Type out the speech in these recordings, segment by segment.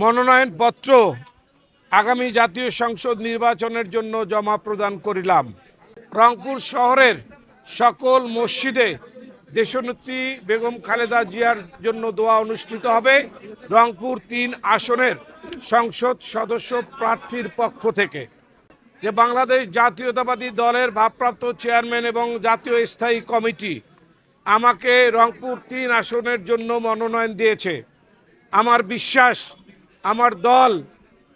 মনোনয়নপত্র আগামী জাতীয় সংসদ নির্বাচনের জন্য জমা প্রদান করিলাম। রংপুর শহরের সকল মসজিদে দেশনেত্রী বেগম খালেদা জিয়ার জন্য দোয়া অনুষ্ঠিত হবে রংপুর তিন আসনের সংসদ সদস্য প্রার্থীর পক্ষ থেকে। যে বাংলাদেশ জাতীয়তাবাদী দলের ভারপ্রাপ্ত চেয়ারম্যান এবং জাতীয় স্থায়ী কমিটি আমাকে রংপুর তিন আসনের জন্য মনোনয়ন দিয়েছে। আমার বিশ্বাস আমার দল,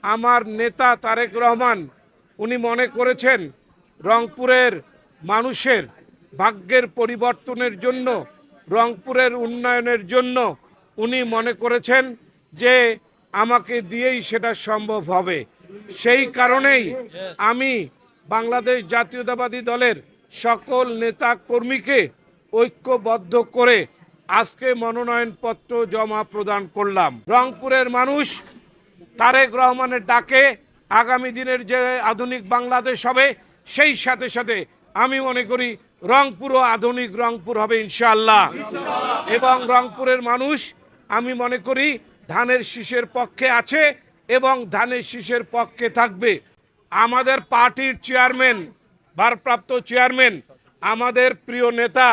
আমার নেতা তারেক রহমান, উনি মনে করেছেন রংপুরের মানুষের ভাগ্যের পরিবর্তনের জন্য, রংপুরের উন্নয়নের জন্য উনি মনে করেছেন যে আমাকে দিয়েই সেটা সম্ভব হবে। সেই কারণেই আমি বাংলাদেশ জাতীয়তাবাদী দলের সকল নেতা কর্মীকে ঐক্যবদ্ধ করে আজকে মনোনয়নপত্র জমা প্রদান করলাম। রংপুরের মানুষ তারেক রহমানের ডাকে আগামী দিনের যে আধুনিক বাংলাদেশ হবে, সেই সাথে সাথে আমি মনে করি রংপুরও আধুনিক রংপুর হবে ইনশাআল্লাহ। এবং রংপুরের মানুষ, আমি মনে করি ধানের শীষের পক্ষে আছে এবং ধানের শীষের পক্ষে থাকবে। আমাদের পার্টির চেয়ারম্যান, ভারপ্রাপ্ত চেয়ারম্যান, আমাদের প্রিয় নেতা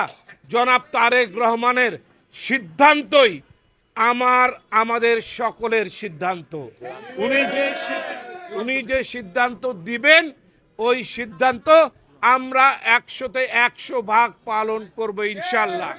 জনাব তারেক রহমানের সিদ্ধান্তই আমার, আমাদের সকলের সিদ্ধান্ত। উনি যে উনি যে সিদ্ধান্ত দিবেন, ওই সিদ্ধান্ত আমরা একশোতে একশো ভাগ পালন করব ইনশাল্লাহ